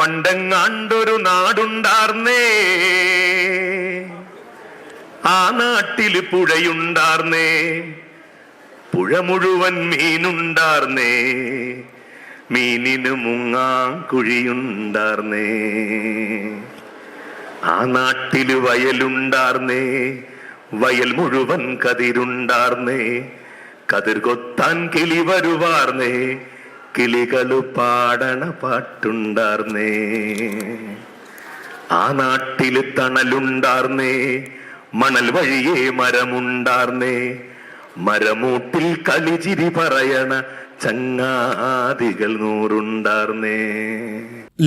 പണ്ടെങ്ങാണ്ടൊരു നാടുണ്ടാർന്നേ. ആ നാട്ടിൽ പുഴയുണ്ടാർന്നേ. പുഴ മുഴുവൻ മീനുണ്ടാർന്നേ. മീനിന് മുങ്ങാൻ കുഴിയുണ്ടാർന്നേ. ആ നാട്ടിൽ വയലുണ്ടാർന്നേ. വയൽ മുഴുവൻ കതിരുണ്ടാർന്നേ. കതിർ കൊത്താൻ കിളി വരുവാർന്നേ. കിളികളു പാടണ പാട്ടുണ്ടാർന്നേ. ആ നാട്ടിൽ തണലുണ്ടാർന്നേ. മണൽ വഴിയേ മരമുണ്ടാർന്നേ. മരമൂട്ടിൽ കളിചിരി പറയണ ചങ്ങാതികൾ നൂറുണ്ടാർന്നേ.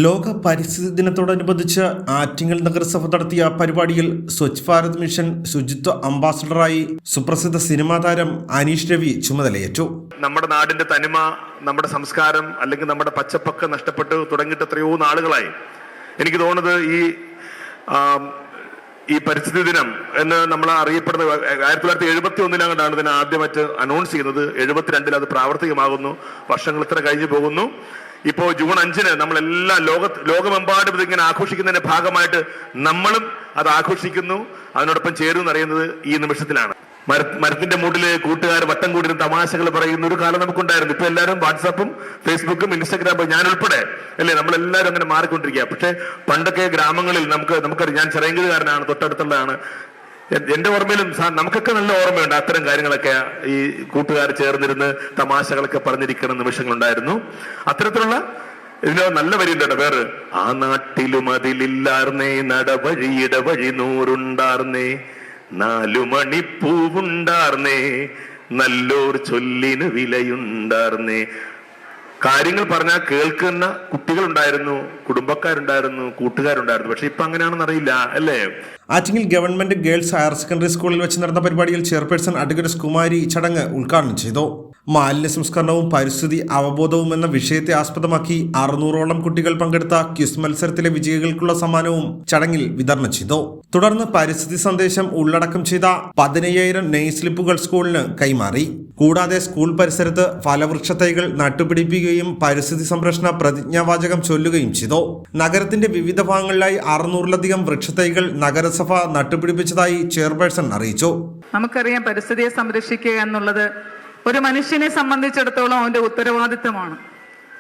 ലോക പരിസ്ഥിതി ദിനത്തോടനുബന്ധിച്ച് ആറ്റിങ്ങൽ നഗരസഭ നടത്തിയ പരിപാടിയിൽ സ്വച്ഛ് ഭാരത് മിഷൻ ശുചിത്വ അംബാസഡറായി സുപ്രസിദ്ധ സിനിമാ താരം അനീഷ് രവി ചുമതലയേറ്റു. നമ്മുടെ നാടിന്റെ തനിമ നമ്മുടെ സംസ്കാരം അല്ലെങ്കിൽ നമ്മുടെ പച്ചപ്പൊക്കെ നഷ്ടപ്പെട്ട് തുടങ്ങിയിട്ട് എത്രയോ നാളുകളായി. എനിക്ക് തോന്നുന്നത് ഈ ഈ പരിസ്ഥിതി ദിനം എന്ന് നമ്മൾ അറിയപ്പെടുന്നത് ആയിരത്തി തൊള്ളായിരത്തി എഴുപത്തി ഒന്നിലാണ് ഇതിനെ ആദ്യമായിട്ട് അനൗൺസ് ചെയ്യുന്നത്. എഴുപത്തിരണ്ടിൽ അത് പ്രാവർത്തികമാകുന്നു. വർഷങ്ങൾ ഇത്ര കഴിഞ്ഞു പോകുന്നു. ഇപ്പോ ജൂൺ അഞ്ചിന് നമ്മളെല്ലാം ലോക ലോകമെമ്പാടും ഇതിങ്ങനെ ആഘോഷിക്കുന്നതിന്റെ ഭാഗമായിട്ട് നമ്മളും അത് ആഘോഷിക്കുന്നു. അതിനോടൊപ്പം ചേരുമെന്ന് അറിയുന്നത് ഈ നിമിഷത്തിലാണ്. മര മരത്തിന്റെ മൂട്ടിൽ കൂട്ടുകാർ വട്ടം കൂടിയിരുന്ന് തമാശകൾ പറയുന്ന ഒരു കാലം നമുക്കുണ്ടായിരുന്നു. ഇപ്പൊ എല്ലാവരും വാട്സാപ്പും ഫേസ്ബുക്കും ഇൻസ്റ്റാഗ്രാമും ഞാൻ ഉൾപ്പെടെ അല്ലേ? നമ്മളെല്ലാവരും അങ്ങനെ മാറിക്കൊണ്ടിരിക്കുക പക്ഷെ പണ്ടൊക്കെ ഗ്രാമങ്ങളിൽ നമുക്ക് നമുക്കറിയാം ഞാൻ ചിറയങ്കുകാരനാണ് തൊട്ടടുത്തുള്ളതാണ്. എന്റെ ഓർമ്മയിലും നമുക്കൊക്കെ നല്ല ഓർമ്മയുണ്ട് അത്തരം കാര്യങ്ങളൊക്കെ ഈ കൂട്ടുകാർ ചേർന്നിരുന്ന് തമാശകളൊക്കെ പറഞ്ഞിരിക്കുന്ന നിമിഷങ്ങളുണ്ടായിരുന്നു. അത്തരത്തിലുള്ള ഇതിനോ നല്ല വരിയുണ്ട് വേറെ. ആ നാട്ടിലും അതിലില്ലാർന്നേ നടവഴി ഇടവഴി നൂറുണ്ടാർന്നേ നാലു മണിപ്പൂവുണ്ടാർന്നേ നല്ലോർ ചൊല്ലിന് വിലയുണ്ടാർന്നേ. കാര്യങ്ങൾ പറഞ്ഞാൽ കേൾക്കുന്ന കുട്ടികളുണ്ടായിരുന്നു കുടുംബക്കാരുണ്ടായിരുന്നു കൂട്ടുകാരുണ്ടായിരുന്നു. പക്ഷെ ഇപ്പൊ അങ്ങനെയാണെന്ന് അറിയില്ല അല്ലേ? ആറ്റിങ്ങിൽ ഗവൺമെന്റ് ഗേൾസ് ഹയർ സെക്കൻഡറി സ്കൂളിൽ വെച്ച് നടന്ന പരിപാടിയിൽ ചെയർപേഴ്സൺ അഡ്വക്കേറ്റ് കുമാരി ചടങ്ങ് ഉദ്ഘാടനം ചെയ്തു. മാലിന്യ സംസ്കരണവും പരിസ്ഥിതി അവബോധവും എന്ന വിഷയത്തെ ആസ്പദമാക്കി അറുന്നൂറോളം കുട്ടികൾ പങ്കെടുത്ത ക്വിസ് മത്സരത്തിലെ വിജയികൾക്കുള്ള സമ്മാനവും ചടങ്ങിൽ വിതരണം ചെയ്തു. തുടർന്ന് പരിസ്ഥിതി സന്ദേശം ഉള്ളടക്കം ചെയ്ത പതിനയ്യായിരം നെയ് സ്ലിപ്പുകൾ സ്കൂളിന് കൈമാറി. കൂടാതെ സ്കൂൾ പരിസരത്ത് ഫലവൃക്ഷ തൈകൾ നട്ടുപിടിപ്പിക്കുകയും പരിസ്ഥിതി സംരക്ഷണ പ്രതിജ്ഞാവാചകം ചൊല്ലുകയും ചെയ്തു. നഗരത്തിന്റെ വിവിധ ഭാഗങ്ങളിലായി അറുന്നൂറിലധികം വൃക്ഷത്തൈകൾ നഗരസഭ നട്ടുപിടിപ്പിച്ചതായി ചെയർപേഴ്സൺ അറിയിച്ചു. നമുക്കറിയാം പരിസ്ഥിതിയെ സംരക്ഷിക്കുക എന്നുള്ളത് ഒരു മനുഷ്യനെ സംബന്ധിച്ചിടത്തോളം അവന്റെ ഉത്തരവാദിത്തമാണ്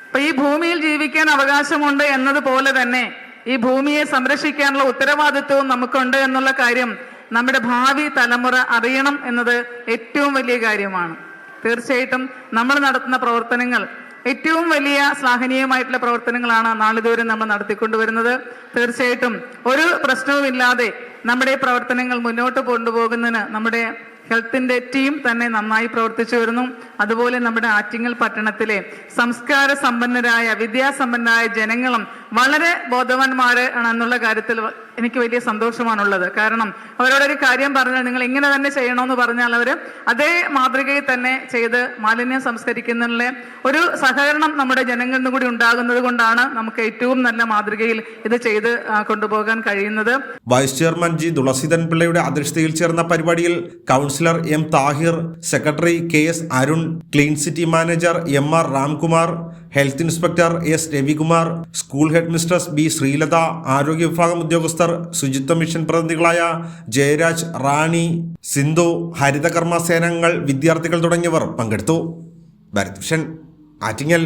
അപ്പൊ ഈ ഭൂമിയിൽ ജീവിക്കാൻ അവകാശമുണ്ട് എന്നതുപോലെ തന്നെ ഈ ഭൂമിയെ സംരക്ഷിക്കാനുള്ള ഉത്തരവാദിത്വവും നമുക്കുണ്ട് എന്നുള്ള കാര്യം നമ്മുടെ ഭാവി തലമുറ അറിയണം എന്നത് ഏറ്റവും വലിയ കാര്യമാണ്. തീർച്ചയായിട്ടും നമ്മൾ നടത്തുന്ന പ്രവർത്തനങ്ങൾ ഏറ്റവും വലിയ ശ്ലാഘനീയമായിട്ടുള്ള പ്രവർത്തനങ്ങളാണ് നാളിതുവരെ നമ്മൾ നടത്തിക്കൊണ്ടുവരുന്നത്. തീർച്ചയായിട്ടും ഒരു പ്രശ്നവുമില്ലാതെ നമ്മുടെ പ്രവർത്തനങ്ങൾ മുന്നോട്ട് കൊണ്ടുപോകുന്നതിന് നമ്മുടെ ഹെൽത്തിന്റെ ടീം തന്നെ നന്നായി പ്രവർത്തിച്ചു വരുന്നു. അതുപോലെ നമ്മുടെ ആറ്റിങ്ങൽ പട്ടണത്തിലെ സംസ്കാര സമ്പന്നരായ വിദ്യാസമ്പന്നരായ ജനങ്ങളും വളരെ ബോധവാന്മാര് എന്നുള്ള കാര്യത്തിൽ എനിക്ക് വലിയ സന്തോഷമാണുള്ളത്. കാരണം അവരോടൊരു കാര്യം പറഞ്ഞാൽ നിങ്ങൾ ഇങ്ങനെ തന്നെ ചെയ്യണമെന്ന് പറഞ്ഞാൽ അവർ അതേ മാതൃകയിൽ തന്നെ ചെയ്ത് മാലിന്യം സംസ്കരിക്കുന്നതിലെ ഒരു സഹകരണം നമ്മുടെ ജനങ്ങളിൽ കൂടി ഉണ്ടാകുന്നത് കൊണ്ടാണ് നമുക്ക് ഏറ്റവും നല്ല മാതൃകയിൽ ഇത് ചെയ്ത് കൊണ്ടുപോകാൻ കഴിയുന്നത്. വൈസ് ചെയർമാൻ ജി തുളസീധൻ പിള്ളയുടെ അധ്യക്ഷതയിൽ ചേർന്ന പരിപാടിയിൽ councillor M Thahir secretary K S Arun clean city manager M R Ramkumar health inspector S Ravikumar school headmistress B Sreelatha ആരോഗ്യ വിഭാഗം ഉദ്യോഗസ്ഥർ ശുചിത്വ മിഷൻ പ്രതിനിധികളായ ജയരാജ് റാണി സിന്ധു ഹരിതകർമ്മ സേനകൾ വിദ്യാർത്ഥികൾ തുടങ്ങിയവർ പങ്കെടുത്തു. ഭാരത് വിഷൻ ആറ്റിങ്ങൽ.